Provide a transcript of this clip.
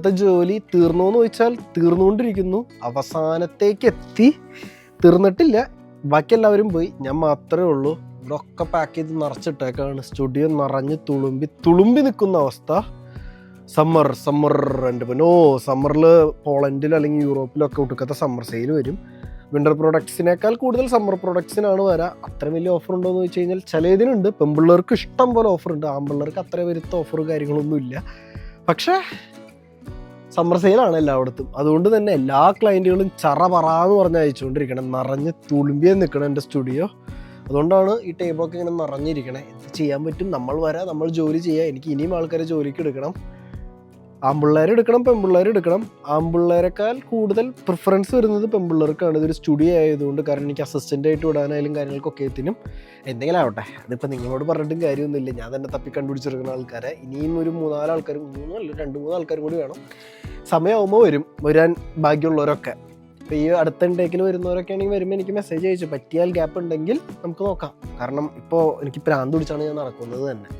ഇന്നത്തെ ജോലി തീർന്നു എന്ന് ചോദിച്ചാൽ തീർന്നുകൊണ്ടിരിക്കുന്നു. അവസാനത്തേക്ക് എത്തി തീർന്നിട്ടില്ല. ബാക്കി എല്ലാവരും പോയി. ഞാൻ മാത്രമേ ഉള്ളൂ. ഇവിടെ പാക്ക് ചെയ്ത് നിറച്ചിട്ടേക്കാണ്. സ്റ്റുഡിയോ നിറഞ്ഞ് തുളുമ്പി തുളുമ്പി നിൽക്കുന്ന അവസ്ഥ. സമ്മർ സമ്മർ എന്റെ പിന്നെ. ഓ സമ്മറിൽ പോളണ്ടിൽ അല്ലെങ്കിൽ യൂറോപ്പിലൊക്കെ ഒടുക്കത്തെ സമ്മർ സെയിൽ വരും. വിന്റർ പ്രൊഡക്ട്സിനേക്കാൾ കൂടുതൽ സമ്മർ പ്രൊഡക്ട്സിനാണ് വരാ. അത്ര വലിയ ഓഫർ ഉണ്ടോ എന്ന് ചോദിച്ചു കഴിഞ്ഞാൽ ചില ഇതിനുണ്ട് പെൺപിള്ളേർക്ക് ഇഷ്ടം പോലെ ഓഫർ ഉണ്ട്. ആൺപിള്ളേർക്ക് അത്ര വരുത്ത ഓഫർ കാര്യങ്ങളൊന്നുമില്ല. പക്ഷേ സമ്മർ സെയിലാണ് എല്ലായിടത്തും. അതുകൊണ്ട് തന്നെ എല്ലാ ക്ലയന്റുകളും ചറ പറാന്ന് പറഞ്ഞ് അയച്ചുകൊണ്ടിരിക്കണം. നിറഞ്ഞ് തുളുമ്പിയെ നിൽക്കണം എന്റെ സ്റ്റുഡിയോ അതുകൊണ്ടാണ് ഈ ടേബിളൊക്കെ ഇങ്ങനെ നിറഞ്ഞിരിക്കണേ. എന്ത് ചെയ്യാൻ പറ്റും? നമ്മൾ വരാം നമ്മൾ ജോലി ചെയ്യാം. എനിക്ക് ഇനിയും ആൾക്കാരെ ജോലിക്ക് എടുക്കണം. ആൺപിള്ളേരെ എടുക്കണം പെൺപിള്ളേരെ എടുക്കണം ആമ്പിള്ളേരെക്കാൾ കൂടുതൽ പ്രിഫറൻസ് വരുന്നത് പെൺപിള്ളേർക്കാണ് ഇതൊരു സ്റ്റുഡിയോ ആയതുകൊണ്ട് കാരണം എനിക്ക് അസിസ്റ്റന്റ് ആയിട്ട് വിടാനായാലും കാര്യങ്ങൾക്കൊക്കെ എത്തിനും. എന്തെങ്കിലും ആവട്ടെ. അതിപ്പോൾ നിങ്ങളോട് പറഞ്ഞിട്ടും കാര്യമൊന്നുമില്ല. ഞാൻ തന്നെ തപ്പി കണ്ടുപിടിച്ചെടുക്കുന്ന ആൾക്കാരെ. ഇനിയും ഒരു മൂന്നാൽ ആൾക്കാർ മൂന്നല്ല രണ്ട് മൂന്ന് ആൾക്കാരും കൂടി വേണം. സമയമാകുമ്പോൾ വരും. വരാൻ ബാക്കിയുള്ളവരൊക്കെ ഇപ്പോൾ ഈ അടുത്ത ഇൻടേക്കിൽ വരുന്നവരൊക്കെ ആണെങ്കിൽ വരുമ്പോൾ എനിക്ക് മെസ്സേജ് അയച്ചു. പറ്റിയാൽ ഗ്യാപ്പ് ഉണ്ടെങ്കിൽ നമുക്ക് നോക്കാം. കാരണം ഇപ്പോൾ എനിക്ക് പ്രാന്ത് പിടിച്ചാണ് ഞാൻ നടക്കുന്നത് തന്നെ.